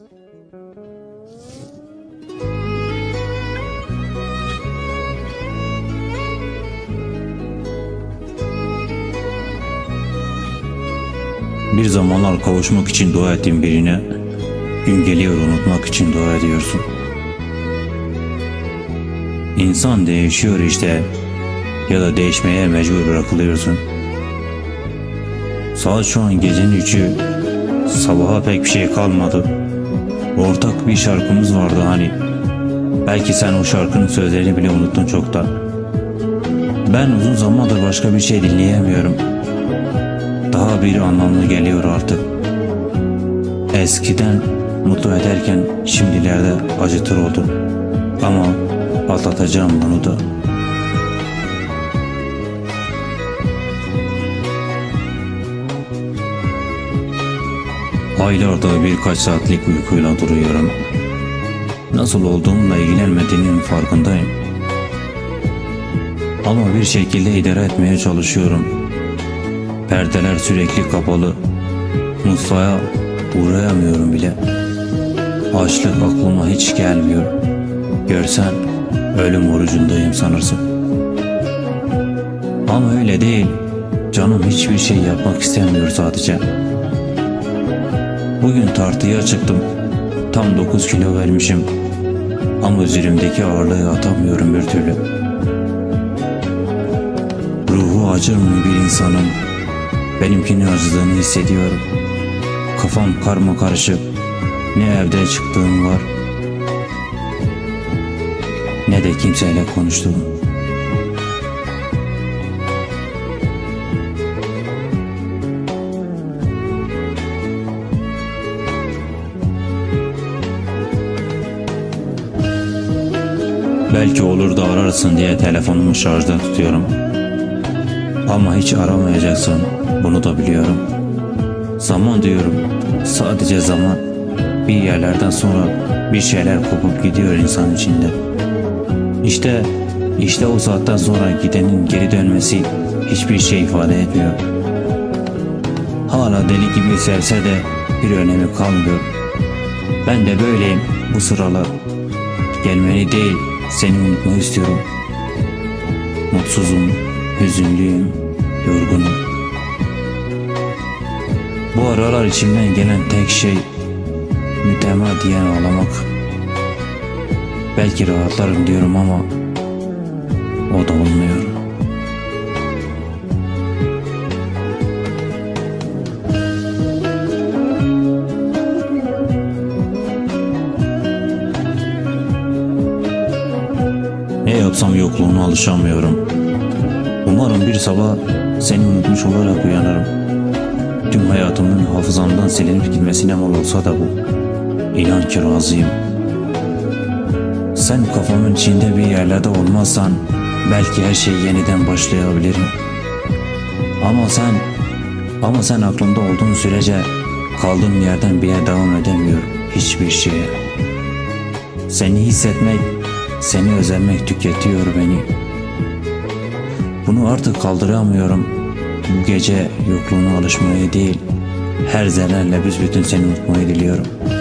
Bir zamanlar kavuşmak için dua ettiğin birine gün geliyor unutmak için dua ediyorsun. İnsan değişiyor işte ya da değişmeye mecbur bırakılıyorsun. Saat şu an gecenin üçü, sabaha pek bir şey kalmadı. Ortak bir şarkımız vardı hani. Belki sen o şarkının sözlerini bile unuttun çoktan. Ben uzun zamandır başka bir şey dinleyemiyorum daha bir anlamlı geliyor artık. Eskiden mutlu ederken şimdilerde acıtır oldum. Ama atlatacağım bunu da. Aylarda birkaç saatlik uykuyla duruyorum. Nasıl olduğumla ilgilenmediğinin farkındayım. Ama bir şekilde idare etmeye çalışıyorum. Perdeler sürekli kapalı. Mutfağa uğrayamıyorum bile. Açlık aklıma hiç gelmiyor. Görsen ölüm orucundayım sanırsın. Ama öyle değil. Canım hiçbir şey yapmak istemiyor sadece. Bugün tartıya çıktım. Tam 9 kilo vermişim. Ama üzerimdeki ağırlığı atamıyorum bir türlü. Ruhu acır mı bir insanın benimkini acıdığını hissediyorum. Kafam karma karışık. Ne evde çıktığım var ne de kimseyle konuştuğum. Belki olur da ararsın diye telefonumu şarjda tutuyorum. Ama hiç aramayacaksın. Bunu da biliyorum. Zaman diyorum. Sadece zaman. Bir yerlerden sonra bir şeyler kopup gidiyor insan içinde. İşte, işte o saatten sonra gidenin geri dönmesi hiçbir şey ifade etmiyor. Hala deli gibi sevse de bir önemi kalmıyor. Ben de böyleyim bu sıralar. Gelmeni değil, seni unutmayı istiyorum. Mutsuzum, hüzünlüyüm, yorgunum. Bu aralar içimden gelen tek şey mütemadiyen ağlamak. Belki rahatlarım diyorum ama o da olmuyor. Ne yapsam yokluğuna alışamıyorum. Umarım bir sabah seni unutmuş olarak uyanırım. Tüm hayatımın hafızamdan silinip gitmesine mal olsa da bu. İnan ki razıyım. Sen kafamın içinde bir yerlerde olmazsan belki her şey yeniden başlayabilirim. Ama sen, ama sen aklımda olduğun sürece kaldığım yerden bir yere devam edemiyorum hiçbir şeye. Seni hissetmek, seni özlemek tüketiyor beni. Bunu artık kaldıramıyorum. Bu gece yokluğuna alışmayı değil, her zerreyle büsbütün seni unutmayı diliyorum.''